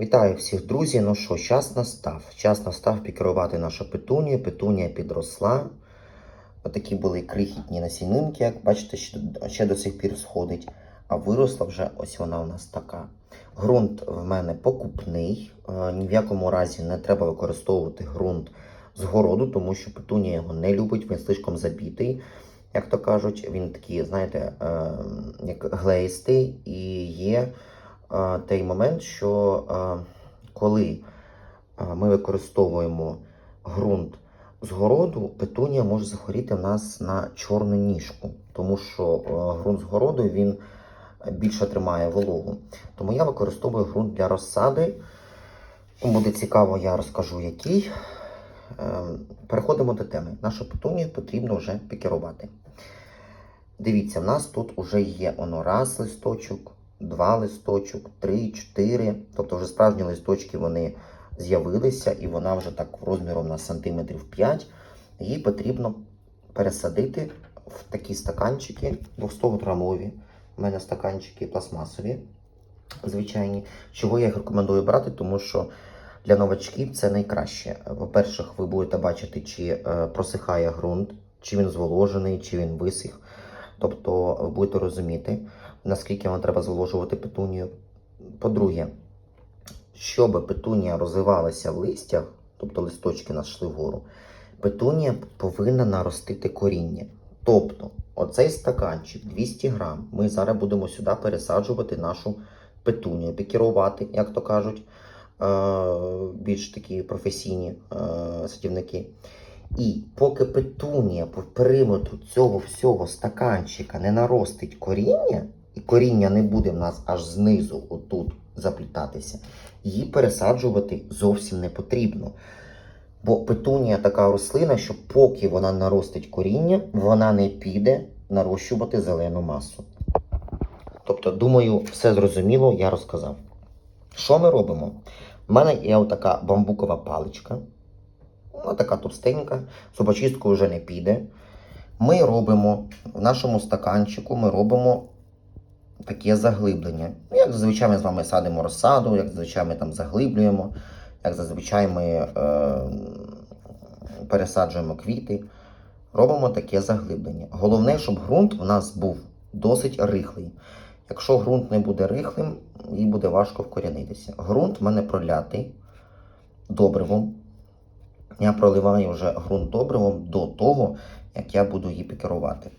Вітаю всіх, друзі. Ну що, час настав. Час настав пікерувати нашу петунію. Петунія підросла. Отакі були крихітні насінинки, як бачите, ще, до сих пір сходить. А виросла вже ось вона у нас така. Ґрунт в мене покупний. Е, Ні в якому разі не треба використовувати ґрунт з городу, тому що петунія його не любить, він слишком забитий. Як то кажуть, він такий, знаєте, е, як глеїстий і є той момент, що коли ми використовуємо ґрунт з городу, петунія може захворіти в нас на чорну ніжку, тому що е, ґрунт з городу він більше тримає вологу. Тому я використовую ґрунт для розсади. Буде цікаво, я розкажу який. Е, Переходимо до теми. Нашу петунію потрібно вже пікерувати. Дивіться, в нас тут вже є воно раз листочок, два листочок, три, чотири. Тобто вже справжні листочки вони з'явилися, і вона вже так розміром на сантиметрів 5. Її потрібно пересадити в такі стаканчики 200-грамові. У мене стаканчики пластмасові, звичайні. Чого я їх рекомендую брати, тому що для новачків це найкраще. По-перше, ви будете бачити, чи е, просихає ґрунт, чи він зволожений, чи він висих. Тобто ви будете розуміти, наскільки вам треба зволожувати петунію. По-друге, щоб петунія розвивалася в листях, тобто листочки нас йшли вгору, петунія повинна наростити коріння. Тобто, оцей стаканчик 200 грам, ми зараз будемо сюди пересаджувати нашу петунію, пікірувати, як то кажуть, е, більш такі професійні е, садівники. І поки петунія по периметру цього всього стаканчика не наростить коріння, коріння не буде в нас аж знизу, отут заплітатися, її пересаджувати зовсім не потрібно. Бо петунія така рослина, що поки вона наростить коріння, вона не піде нарощувати зелену масу. Тобто, думаю, все зрозуміло, я розказав. Що ми робимо? У мене є отака бамбукова паличка. Вона така товстенька, зубочисткою вже не піде. Ми робимо в нашому стаканчику, ми робимо таке заглиблення. Як зазвичай ми з вами садимо розсаду, як зазвичай ми там заглиблюємо, як зазвичай ми е, пересаджуємо квіти. Робимо таке заглиблення. Головне, щоб ґрунт у нас був досить рихлий. Якщо ґрунт не буде рихлим, їй буде важко вкорінитися. Ґрунт в мене пролятий добривом. Я проливаю вже ґрунт добривом до того, як я буду її пікерувати.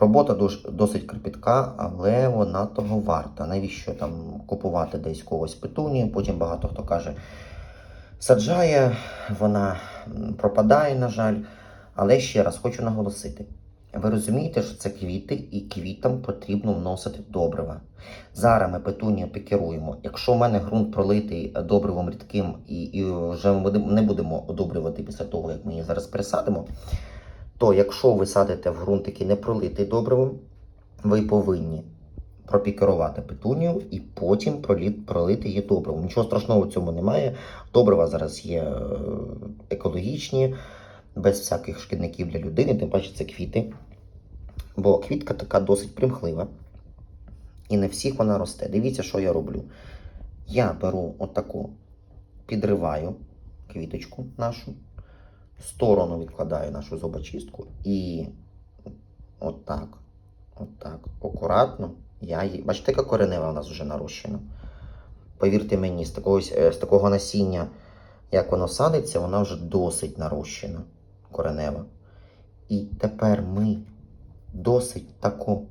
Робота досить кропітка, але вона того варта. Навіщо там купувати десь когось петунію? Потім багато хто каже, саджає, вона пропадає, на жаль. Але ще раз хочу наголосити: ви розумієте, що це квіти, і квітам потрібно вносити добрива. Зараз ми петунію пікеруємо. Якщо в мене ґрунт пролитий добривом рідким, і, і вже ми не будемо одобрювати після того, як ми її зараз пересадимо, то якщо ви садите в ґрунт, який не пролитий добривом, ви повинні пропікерувати петунію і потім пролити її добривом. Нічого страшного в цьому немає. Добрива зараз є е, екологічні, без всяких шкідників для людини, тим паче це квіти. Бо квітка така досить примхлива. І не всіх вона росте. Дивіться, що я роблю. Я беру отаку, підриваю квіточку нашу, сторону відкладаю нашу зубочистку і отак, отак, акуратно я її. Бачите, яка коренева у нас вже нарощена. Повірте мені, з такого, з такого насіння, як воно садиться, вона вже досить нарощена, коренева. І тепер ми досить таку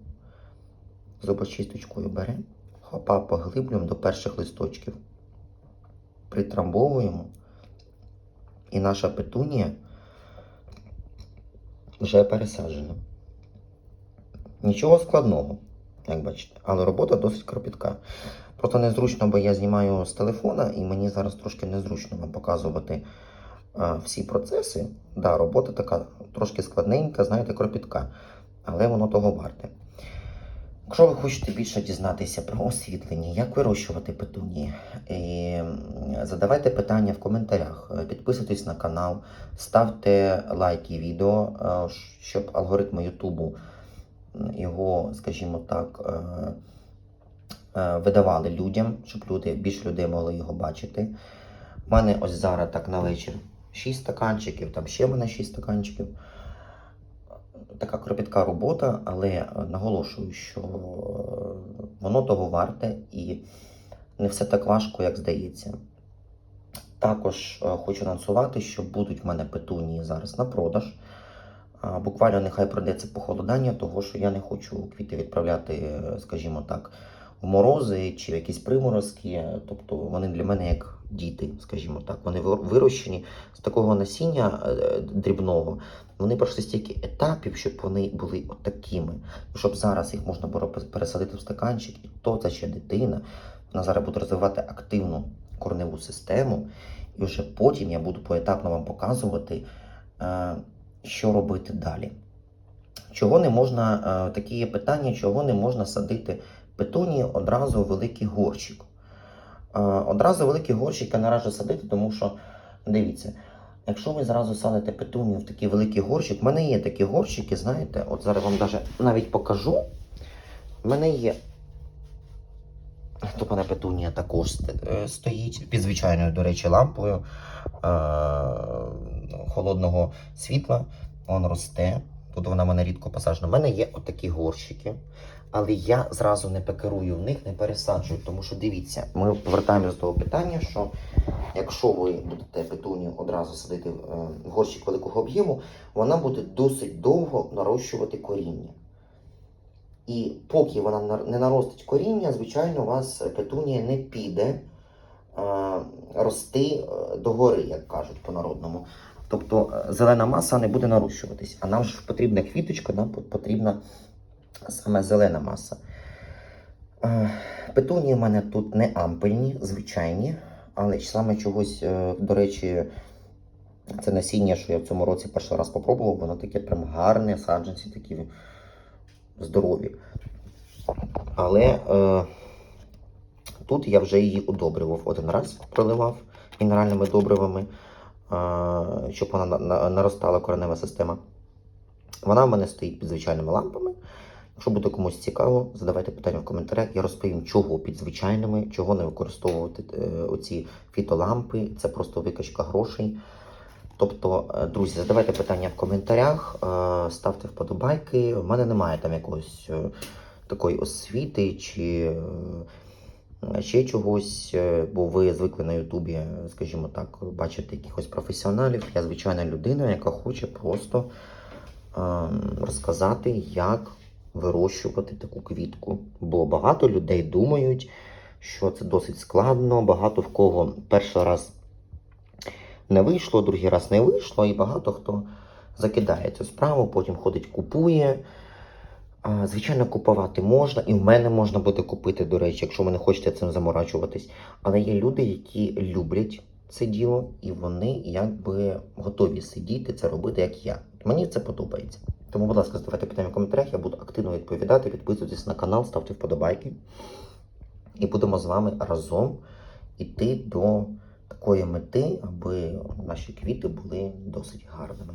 зубочисточкою беремо, хопа поглиблюємо до перших листочків, притрамбовуємо, і наша петунія вже пересаджена. Нічого складного, як бачите, але робота досить кропітка. Просто незручно, бо я знімаю з телефона, і мені зараз трошки незручно вам показувати а, всі процеси. Да, робота така трошки складненька, знаєте, кропітка, але воно того варте. Якщо ви хочете більше дізнатися про освітлення, як вирощувати петунії, і задавайте питання в коментарях, е, підписуйтесь на канал, ставте лайки відео, е, щоб алгоритми Ютубу його, скажімо так, е, е, видавали людям, щоб люди, більше людей могли його бачити. У мене ось зараз так на вечір 6 стаканчиків, там ще в мене 6 стаканчиків. Така кропітка робота, але е, наголошую, що е, воно того варте і не все так важко, як здається. Також е, хочу анонсувати, що будуть в мене петунії зараз на продаж. Буквально нехай пройде це похолодання, того що я не хочу квіти відправляти, скажімо так, в морози чи в якісь приморозки. Тобто вони для мене як діти, скажімо так. Вони вирощені з такого насіння е, дрібного. Вони пройшли стільки етапів, щоб вони були отакими. Щоб зараз їх можна було пересадити в стаканчик, і то це ще дитина. Вона зараз буде розвивати активну корневу систему. І вже потім я буду поетапно вам показувати, е, що робити далі. Чого не можна, е, такі є питання, чого не можна садити петунії одразу у великий горщик. Е, Одразу великий горщик я не садити, тому що, дивіться, якщо ви зразу садите петунію в такий великий горщик, в мене є такі горщики, знаєте, от зараз вам навіть покажу. В мене є. Тут мене петунія також е, стоїть під звичайною, до речі, лампою е- холодного світла. Вон росте. Тут вона в мене рідко посаджена. У мене є отакі горщики. Але я зразу не пекерую в них, не пересаджую. Тому що дивіться, ми повертаємося до того питання, що якщо ви будете петунію одразу садити в е, горщик великого об'єму, вона буде досить довго нарощувати коріння. І поки вона не наростить коріння, звичайно, у вас петунія не піде е, рости е, догори, як кажуть по-народному. Тобто зелена маса не буде нарощуватись. А нам ж потрібна квіточка, нам потрібна саме зелена маса. Е, Петунії в мене тут не ампельні, звичайні, але саме чогось, е, до речі, це насіння, що я в цьому році перший раз попробував, воно таке прям гарне, саджанці такі здорові. Але е, тут я вже її удобрював один раз, проливав мінеральними добривами, е, щоб вона на- на- наростала коренева система. Вона в мене стоїть під звичайними лампами. Якщо буде комусь цікаво, задавайте питання в коментарях. Я розповім, чого під звичайними, чого не використовувати е, оці фітолампи. Це просто викачка грошей. Тобто, е, друзі, задавайте питання в коментарях, е, ставте вподобайки. У мене немає там якогось е, такої освіти чи ще чогось, бо ви звикли на Ютубі, скажімо так, бачити якихось професіоналів. Я звичайна людина, яка хоче просто е, розказати, як вирощувати таку квітку. Бо багато людей думають, що це досить складно, багато в кого перший раз не вийшло, другий раз не вийшло, і багато хто закидає цю справу, потім ходить, купує. Звичайно, купувати можна, і в мене можна буде купити, до речі, якщо ви не хочете цим заморачуватись. Але є люди, які люблять це діло, і вони якби готові сидіти, це робити, як я. Мені це подобається. Тому, будь ласка, задавайте питання в коментарях, я буду активно відповідати. Підписуйтесь на канал, ставте вподобайки. І будемо з вами разом іти до такої мети, аби наші квіти були досить гарними.